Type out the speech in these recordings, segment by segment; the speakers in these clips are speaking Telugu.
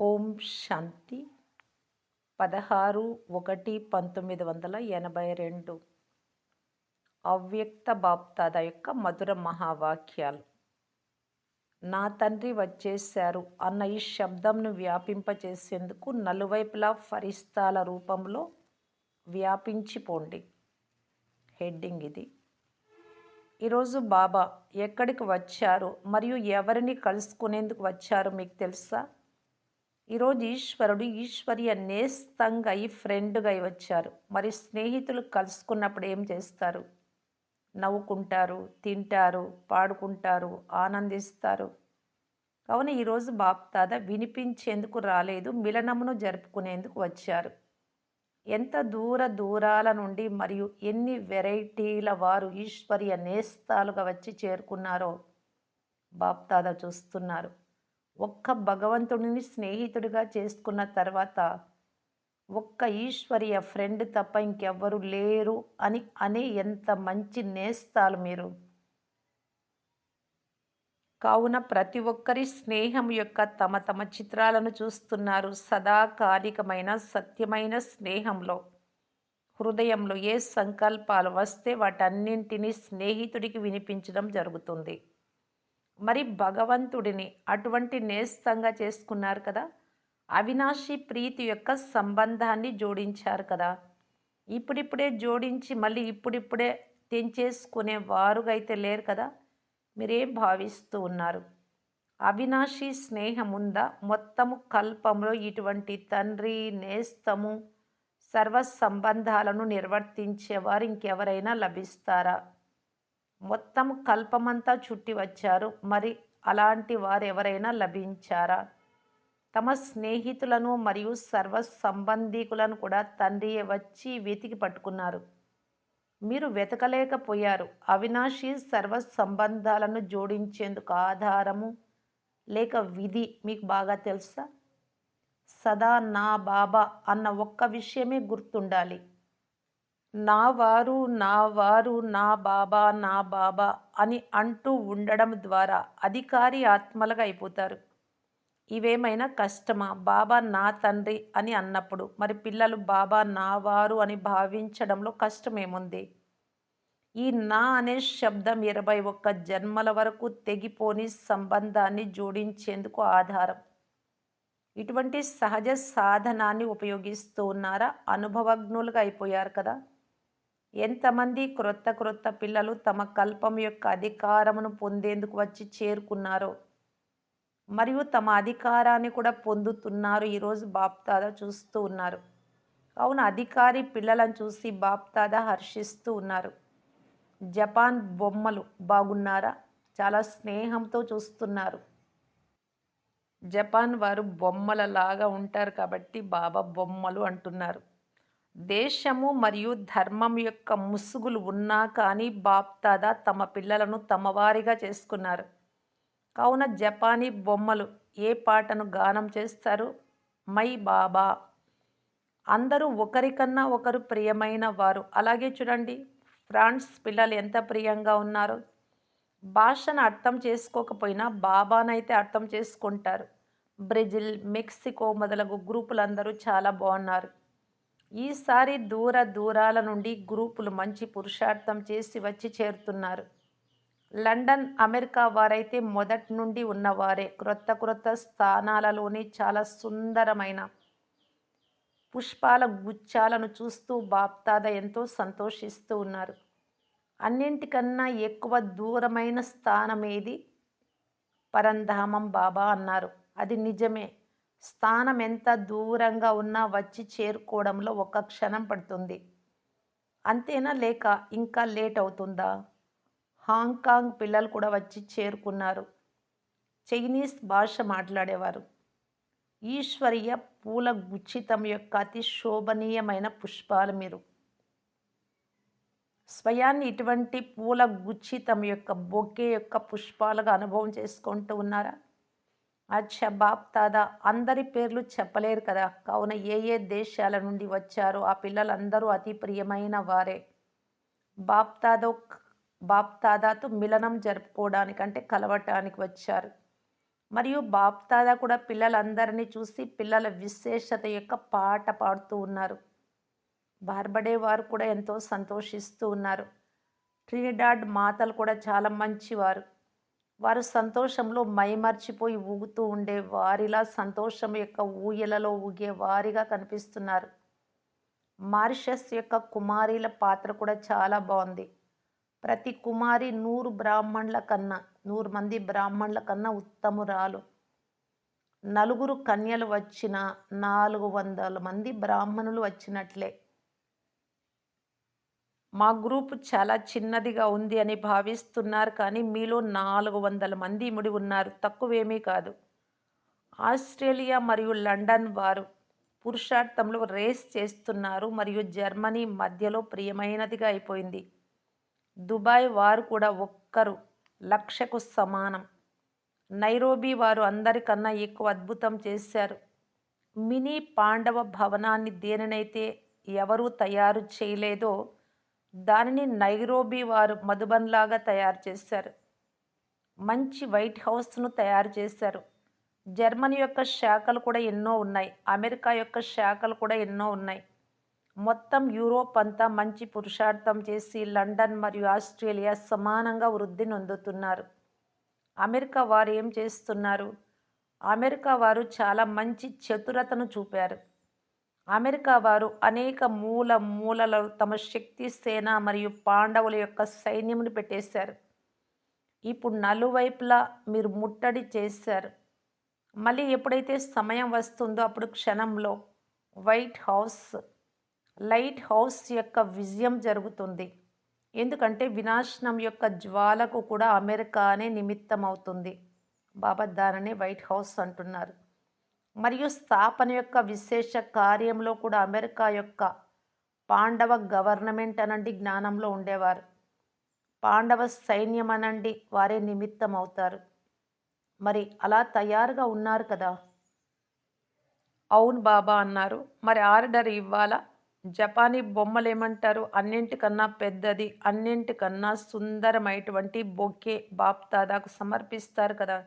ఓం శాంతి. పదహారు ఒకటి పంతొమ్మిది వందల ఎనభై రెండు. అవ్యక్త బాప్తాద యొక్క మధుర మహావాక్యాలు. నా తండ్రి వచ్చేశారు అన్న ఈ శబ్దంను వ్యాపింపచేసేందుకు నలువైపులా ఫరిస్తాల రూపంలో వ్యాపించిపోండి. హెడ్డింగ్ ఇది. ఈరోజు బాబా ఎక్కడికి వచ్చారు? మరియు ఎవరిని కలుసుకునేందుకు వచ్చారు మీకు తెలుసా? ఈరోజు ఈశ్వరుడు ఈశ్వర్య నేస్తంగా ఈ ఫ్రెండ్గా వచ్చారు. మరి స్నేహితులు కలుసుకున్నప్పుడు ఏం చేస్తారు? నవ్వుకుంటారు తింటారు పాడుకుంటారు ఆనందిస్తారు. కావున ఈరోజు బాప్తాద వినిపించేందుకు రాలేదు మిలనమును జరుపుకునేందుకు వచ్చారు. ఎంత దూర దూరాల నుండి మరియు ఎన్ని వెరైటీల వారు ఈశ్వర్య నేస్తాలుగా వచ్చి చేరుకున్నారో బాప్తాద చూస్తున్నారు. ఒక్క భగవంతుడిని స్నేహితుడిగా చేసుకున్న తర్వాత ఒక్క ఈశ్వరీయ ఫ్రెండ్ తప్ప ఇంకెవ్వరు లేరు అని అనే ఎంత మంచి నేస్తాలు మీరు. కావున ప్రతి ఒక్కరి స్నేహం యొక్క తమ తమ చిత్రాలను చూస్తున్నారు సదాకాలికమైన సత్యమైన స్నేహంలో. హృదయంలో ఏ సంకల్పాలు వస్తే వాటన్నింటినీ స్నేహితుడికి వినిపించడం జరుగుతుంది. మరి భగవంతుడిని అటువంటి నేస్తంగా చేసుకున్నారు కదా? అవినాశి ప్రీతి యొక్క సంబంధాన్ని జోడించారు కదా? ఇప్పుడిప్పుడే జోడించి మళ్ళీ ఇప్పుడిప్పుడే తెంచేసుకునే వారుగా అయితే లేరు కదా? మీరేం భావిస్తూ ఉన్నారు. అవినాశి స్నేహం ఉందా? మొత్తము కల్పంలో ఇటువంటి తండ్రి నేస్తము సర్వ సంబంధాలను నిర్వర్తించేవారు ఇంకెవరైనా లభిస్తారా? మొత్తం కల్పమంతా చుట్టి వచ్చారు. మరి అలాంటి వారు ఎవరైనా లభించారా? తమ స్నేహితులను మరియు సర్వ సంబంధీకులను కూడా తండ్రి వచ్చి వెతికి పట్టుకున్నారు. మీరు వెతకలేకపోయారు. అవినాశి సర్వ సంబంధాలను జోడించేందుకు ఆధారము లేక విధి మీకు బాగా తెలుసా? సదా నా బాబా అన్న ఒక్క విషయమే గుర్తుండాలి. నా వారు నా వారు నా బాబా నా బాబా అని అంటూ ఉండడం ద్వారా అధికారి ఆత్మలుగా అయిపోతారు. ఇవేమైనా కష్టమా? బాబా నా తండ్రి అని అన్నప్పుడు మరి పిల్లలు బాబా నా వారు అని భావించడంలో కష్టమేముంది? ఈ నా అనే శబ్దం ఇరవై ఒక్క జన్మల వరకు తెగిపోని సంబంధాన్ని జోడించేందుకు ఆధారం. ఇటువంటి సహజ సాధనాన్ని ఉపయోగిస్తూ ఉన్నారా? అనుభవజ్ఞులుగా అయిపోయారు కదా! ఎంతమంది క్రొత్త క్రొత్త పిల్లలు తమ కల్పం యొక్క అధికారమును పొందేందుకు వచ్చి చేరుకున్నారో మరియు తమ అధికారాన్ని కూడా పొందుతున్నారు ఈరోజు బాప్తాదా చూస్తూ ఉన్నారు. కావున అధికారి పిల్లలను చూసి బాప్తాదా హర్షిస్తూ ఉన్నారు. జపాన్ బొమ్మలు బాగున్నారా? చాలా స్నేహంతో చూస్తున్నారు. జపాన్ వారు బొమ్మలలాగా ఉంటారు కాబట్టి బాబా బొమ్మలు అంటున్నారు. దేశము మరియు ధర్మం యొక్క ముసుగులు ఉన్నా కానీ బాప్తాదా తమ పిల్లలను తమ వారిగా చేసుకున్నారు. కావున జపానీ బొమ్మలు ఏ పాటను గానం చేస్తారు? మై బాబా. అందరూ ఒకరికన్నా ఒకరు ప్రియమైన వారు. అలాగే చూడండి ఫ్రాన్స్ పిల్లలు ఎంత ప్రియంగా ఉన్నారు. భాషను అర్థం చేసుకోకపోయినా బాబానైతే అర్థం చేసుకుంటారు. బ్రెజిల్ మెక్సికో మొదలగు గ్రూపులందరూ చాలా బాగున్నారు. ఈసారి దూర దూరాల నుండి గ్రూపులు మంచి పురుషార్థం చేసి వచ్చి చేరుతున్నారు. లండన్ అమెరికా వారైతే మొదటి నుండి ఉన్నవారే. క్రొత్త క్రొత్త స్థానాలలోని చాలా సుందరమైన పుష్పాల గుచ్చాలను చూస్తూ బాప్తాద ఎంతో సంతోషిస్తూ ఉన్నారు. అన్నింటికన్నా ఎక్కువ దూరమైన స్థానం ఏది పరంధామం బాబా అన్నారు. అది నిజమే. స్థానం ఎంత దూరంగా ఉన్నా వచ్చి చేరుకోవడంలో ఒక క్షణం పడుతుంది. అంతేనా లేక ఇంకా లేట్ అవుతుందా? హాంకాంగ్ పిల్లలు కూడా వచ్చి చేరుకున్నారు. చైనీస్ భాష మాట్లాడేవారు. ఈశ్వరీయ పూల గుచ్చితం యొక్క అతి శోభనీయమైన పుష్పాలు మీరు. స్వయాన్ని ఇటువంటి పూల గుచ్చితం యొక్క బొకే యొక్క పుష్పాలుగా అనుభవం చేసుకుంటూ ఉన్నారా? అచ్చా బాప్ తాదా అందరి పేర్లు చెప్పలేరు కదా. కావున ఏ ఏ దేశాల నుండి వచ్చారో ఆ పిల్లలందరూ అతి ప్రియమైన వారే. బాప్ తాదో బాప్ తాదాతో మిలనం జరుపుకోవడానికి అంటే కలవటానికి వచ్చారు. మరియు బాప్దాదా కూడా పిల్లలందరినీ చూసి పిల్లల విశేషత యొక్క పాట పాడుతూ ఉన్నారు. బార్బడే వారు కూడా ఎంతో సంతోషిస్తూ ఉన్నారు. ట్రినిడాడ్ మాతలు కూడా చాలా మంచివారు. వారు సంతోషంలో మైమర్చిపోయి ఊగుతూ ఉండే వారిలా సంతోషం యొక్క ఊయలలో ఊగే వారిగా కనిపిస్తున్నారు. మారిషస్ యొక్క కుమారీల పాత్ర కూడా చాలా బాగుంది. ప్రతి కుమారి నూరు బ్రాహ్మణుల కన్నా నూరు మంది బ్రాహ్మణుల కన్నా ఉత్తమురాలు. నలుగురు కన్యలు వచ్చిన నాలుగు వందల మంది బ్రాహ్మణులు వచ్చినట్లే. మా గ్రూప్ చాలా చిన్నదిగా ఉంది అని భావిస్తున్నారు కానీ మీలో నాలుగు వందల మంది ముడి ఉన్నారు. తక్కువేమీ కాదు. ఆస్ట్రేలియా మరియు లండన్ వారు పురుషార్థంలో రేస్ చేస్తున్నారు మరియు జర్మనీ మధ్యలో ప్రియమైనదిగా అయిపోయింది. దుబాయ్ వారు కూడా ఒక్కరు లక్షకు సమానం. నైరోబీ వారు అందరికన్నా ఎక్కువ అద్భుతం చేశారు. మినీ పాండవ భవనాన్ని దేనినైతే ఎవరూ తయారు చేయలేదో దానిని నైరోబీ వారు మధుబన్లాగా తయారు చేశారు. మంచి వైట్ హౌస్ను తయారు చేశారు. జర్మనీ యొక్క శాఖలు కూడా ఎన్నో ఉన్నాయి. అమెరికా యొక్క శాఖలు కూడా ఎన్నో ఉన్నాయి. మొత్తం యూరోప్ అంతా మంచి పురుషార్థం చేసి లండన్ మరియు ఆస్ట్రేలియా సమానంగా వృద్ధి నొందుతున్నారు. అమెరికా వారు ఏం చేస్తున్నారు? అమెరికా వారు చాలా మంచి చతురతను చూపారు. అమెరికా వారు అనేక మూల మూలలో తమ శక్తి సేన మరియు పాండవుల యొక్క సైన్యమును పెట్టేశారు. ఇప్పుడు నలువైపులా మీరు ముట్టడి చేశారు. మళ్ళీ ఎప్పుడైతే సమయం వస్తుందో అప్పుడు క్షణంలో వైట్ హౌస్ లైట్ హౌస్ యొక్క విజయం జరుగుతుంది. ఎందుకంటే వినాశనం యొక్క జ్వాలకు కూడా అమెరికానే నిమిత్తం అవుతుంది బాబా దానిని వైట్ హౌస్ అంటున్నారు. మరియు స్థాపన యొక్క విశేష కార్యంలో కూడా అమెరికా యొక్క పాండవ గవర్నమెంట్ అనండి జ్ఞానంలో ఉండేవారు. పాండవ సైన్యం అనండి వారే నిమిత్తం అవుతారు మరి అలా తయారుగా ఉన్నారు కదా. అవును బాబా అన్నారు. మరి ఆర్డర్ ఇవ్వాలా? జపానీ బొమ్మలు ఏమంటారు? అన్నింటికన్నా పెద్దది అన్నింటికన్నా సుందరమైనటువంటి బొకే బాప్తాదాకు సమర్పిస్తారు కదా.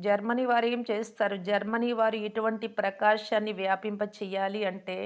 జర్మనీ వారు ఏం చేస్తారు? జర్మనీ వారు ఇటువంటి ప్రకాశాన్ని వ్యాపింప చేయాలి అంటే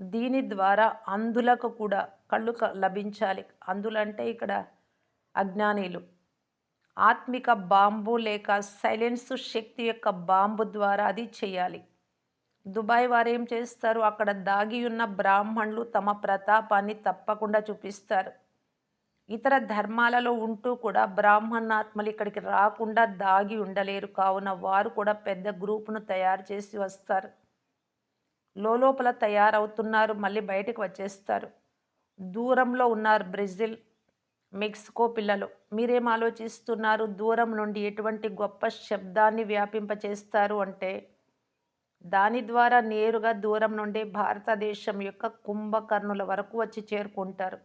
దీని ద్వారా అందులకు కూడా కళ్ళు లభించాలి. అందులంటే ఇక్కడ అజ్ఞానీలు. ఆత్మిక బాంబు లేక సైలెన్స్ శక్తి యొక్క బాంబు ద్వారా అది చేయాలి. దుబాయ్ వారు ఏం చేస్తారు? అక్కడ దాగి ఉన్న బ్రాహ్మణులు తమ ప్రతాపాన్ని తప్పకుండా చూపిస్తారు. ఇతర ధర్మాలలో ఉంటూ కూడా బ్రాహ్మణాత్మలు ఇక్కడికి రాకుండా దాగి ఉండలేరు. కావున వారు కూడా పెద్ద గ్రూపును తయారు చేసి వస్తారు. లోపల తయారవుతున్నారు మళ్ళీ బయటకు వచ్చేస్తారు. దూరంలో ఉన్నారు బ్రెజిల్ మెక్సికో పిల్లలు. మీరేం ఆలోచిస్తున్నారు? దూరం నుండి ఎటువంటి గొప్ప శబ్దాన్ని వ్యాపింపచేస్తారు అంటే దాని ద్వారా నేరుగా దూరం నుండి భారతదేశం యొక్క కుంభకర్ణుల వరకు వచ్చి చేరుకుంటారు.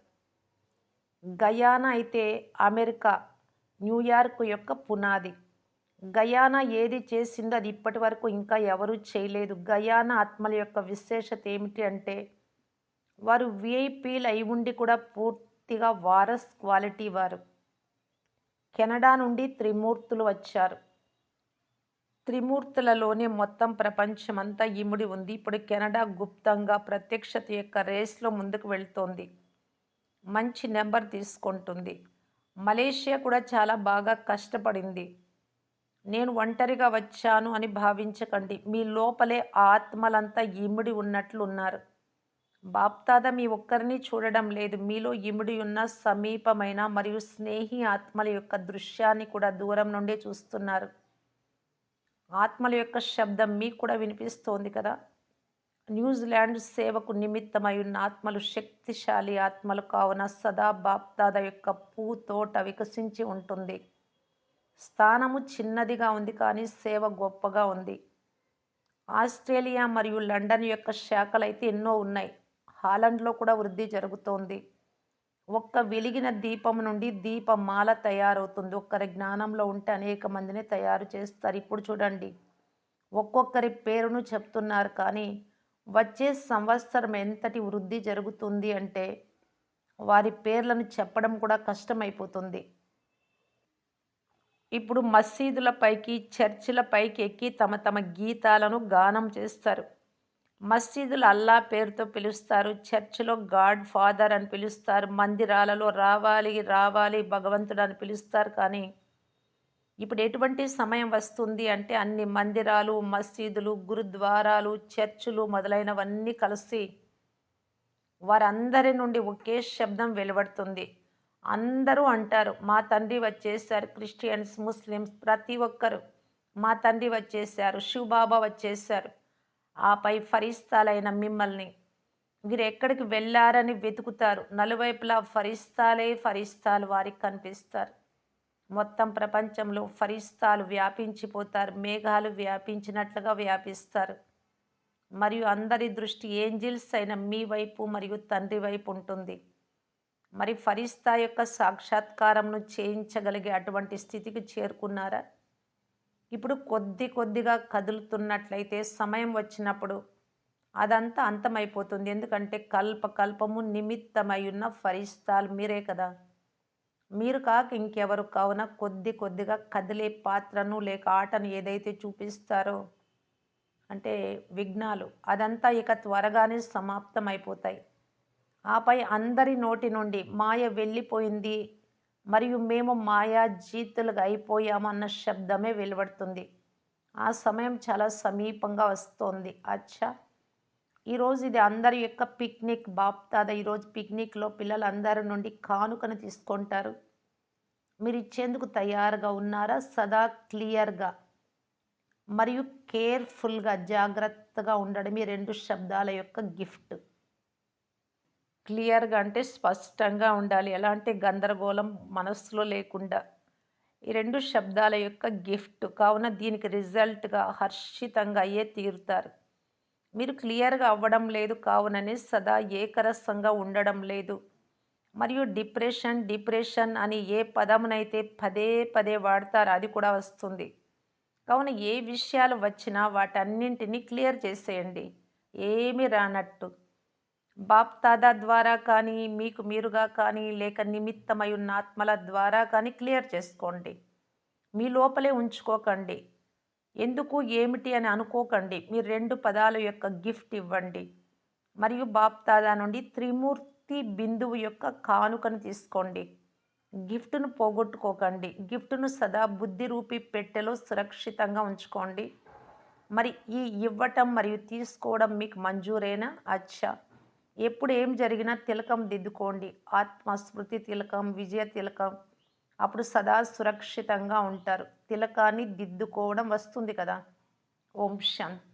గయానా అయితే అమెరికా న్యూయార్క్ యొక్క పునాది. గయానా ఏది చేసిందో అది ఇప్పటి వరకు ఇంకా ఎవరూ చేయలేదు. గయానా ఆత్మల యొక్క విశేషత ఏమిటి అంటే వారు విఐపీలు అయి ఉండి కూడా పూర్తిగా వారస్ క్వాలిటీ వారు. కెనడా నుండి త్రిమూర్తులు వచ్చారు. త్రిమూర్తులలోనే మొత్తం ప్రపంచమంతా ఇముడి ఉంది. ఇప్పుడు కెనడా గుప్తంగా ప్రత్యక్షత యొక్క రేస్లో ముందుకు వెళ్తోంది. మంచి నెంబర్ తీసుకుంటుంది. మలేషియా కూడా చాలా బాగా కష్టపడింది. నేను ఒంటరిగా వచ్చాను అని భావించకండి. మీ లోపలే ఆత్మలంతా ఇమిడి ఉన్నట్లు ఉన్నారు బాప్తాద మీ ఒక్కరిని చూడడం లేదు. మీలో ఇమిడి ఉన్న సమీపమైన మరియు స్నేహి ఆత్మల యొక్క దృశ్యాన్ని కూడా దూరం నుండే చూస్తున్నారు. ఆత్మల యొక్క శబ్దం మీకు కూడా వినిపిస్తోంది కదా? న్యూజిలాండ్ సేవకు నిమిత్తమై ఉన్న ఆత్మలు శక్తిశాలి ఆత్మలు కావున సదా బాప్దాద యొక్క పూతోట వికసించి ఉంటుంది. స్థానము చిన్నదిగా ఉంది కానీ సేవ గొప్పగా ఉంది. ఆస్ట్రేలియా మరియు లండన్ యొక్క శాఖలు అయితే ఎన్నో ఉన్నాయి. హాలండ్లో కూడా వృద్ధి జరుగుతోంది. ఒక్క వెలిగిన దీపం నుండి దీపమాల తయారవుతుంది. ఒక్కరి జ్ఞానంలో ఉంటే అనేక మందిని తయారు చేస్తారు. ఇప్పుడు చూడండి ఒక్కొక్కరి పేరును చెప్తున్నారు కానీ వచ్చే సంవత్సరం ఎంతటి వృద్ధి జరుగుతుంది అంటే వారి పేర్లను చెప్పడం కూడా కష్టమైపోతుంది. ఇప్పుడు మసీదులపైకి చర్చిలపైకి పైకి ఎక్కి తమ తమ గీతాలను గానం చేస్తారు. మసీదులు అల్లా పేరుతో పిలుస్తారు. చర్చిలో గాడ్ ఫాదర్ అని పిలుస్తారు. మందిరాలలో రావాలి రావాలి భగవంతుడు అని పిలుస్తారు. కానీ ఇప్పుడు ఎటువంటి సమయం వస్తుంది అంటే అన్ని మందిరాలు మసీదులు గురుద్వారాలు చర్చులు మొదలైనవన్నీ కలిసి వారందరి నుండి ఒకే శబ్దం వెలువడుతుంది. అందరూ అంటారు మా తండ్రి వచ్చేసారు క్రిస్టియన్స్ ముస్లిమ్స్ ప్రతి ఒక్కరు మా తండ్రి వచ్చేసారు శివబాబా వచ్చేసారు. ఆపై ఫరిస్తాలైన మిమ్మల్ని మీరు ఎక్కడికి వెళ్ళారని వెతుకుతారు. నలువైపులా ఫరిస్తాలే ఫరిస్తాలు వారికి కనిపిస్తారు. మొత్తం ప్రపంచంలో ఫరిస్తాలు వ్యాపించిపోతారు మేఘాలు వ్యాపించినట్లుగా వ్యాపిస్తారు. మరియు అందరి దృష్టి ఏంజిల్స్ అయిన మీ వైపు మరియు తండ్రి వైపు ఉంటుంది. మరి ఫరిస్తా యొక్క సాక్షాత్కారంను చేయించగలిగే అటువంటి స్థితికి చేరుకున్నారా? ఇప్పుడు కొద్ది కొద్దిగా కదులుతున్నట్లయితే సమయం వచ్చినప్పుడు అదంతా అంతమైపోతుంది. ఎందుకంటే కల్ప కల్పము నిమిత్తమై ఉన్న ఫరిస్తాలు మీరే కదా. మీరు కాక ఇంకెవరు కావున కొద్ది కొద్దిగా కదిలే పాత్రను లేక ఆటను ఏదైతే చూపిస్తారో అంటే విఘ్నాలు అదంతా ఇక త్వరగానే సమాప్తమైపోతాయి. ఆపై అందరి నోటి నుండి మాయ వెళ్ళిపోయింది మరియు మేము మాయా జీతులుగా అయిపోయామన్న శబ్దమే వెలువడుతుంది. ఆ సమయం చాలా సమీపంగా వస్తోంది. అచ్చా! ఈరోజు ఇది అందరి యొక్క పిక్నిక్ బాప్తాద. ఈరోజు పిక్నిక్లో పిల్లలందరి నుండి కానుకను తీసుకుంటారు. మీరు ఇచ్చేందుకు తయారుగా ఉన్నారా? సదా క్లియర్గా మరియు కేర్ఫుల్గా జాగ్రత్తగా ఉండడం. ఈ రెండు శబ్దాల యొక్క గిఫ్ట్. క్లియర్గా అంటే స్పష్టంగా ఉండాలి. ఎలాంటి గందరగోళం మనస్సులో లేకుండా ఈ రెండు శబ్దాల యొక్క గిఫ్ట్. కావున దీనికి రిజల్ట్గా హర్షితంగా అయ్యే తీరుతారు. మీరు క్లియర్గా అవ్వడం లేదు కావునని సదా ఏకరసంగా ఉండడం లేదు. మరియు డిప్రెషన్ డిప్రెషన్ అని ఏ పదమునైతే పదే పదే వాడతారో అది కూడా వస్తుంది. కావున ఏ విషయాలు వచ్చినా వాటన్నింటినీ క్లియర్ చేసేయండి. ఏమి రానట్టు. బాప్తాదా ద్వారా కానీ మీకు మీరుగా కానీ లేక నిమిత్తమై ఉన్న ఆత్మల ద్వారా కానీ క్లియర్ చేసుకోండి. మీ లోపలే ఉంచుకోకండి. ఎందుకు ఏమిటి అని అనుకోకండి. మీరు రెండు పదాల యొక్క గిఫ్ట్ ఇవ్వండి. మరియు బాప్తాదా నుండి త్రిమూర్తి బిందువు యొక్క కానుకను తీసుకోండి. గిఫ్ట్ను పోగొట్టుకోకండి. గిఫ్ట్ను సదా బుద్ధి రూపి పెట్టెలో సురక్షితంగా ఉంచుకోండి. మరి ఈ ఇవ్వటం మరియు తీసుకోవడం మీకు మంజూరేనా? అచ్చా. ఎప్పుడు ఏం జరిగినా తిలకం దిద్దుకోండి. ఆత్మస్మృతి తిలకం విజయ తిలకం అప్పుడు సదా సురక్షితంగా ఉంటారు. తిలకాన్ని దిద్దుకోవడం వస్తుంది కదా. ఓం శాంతి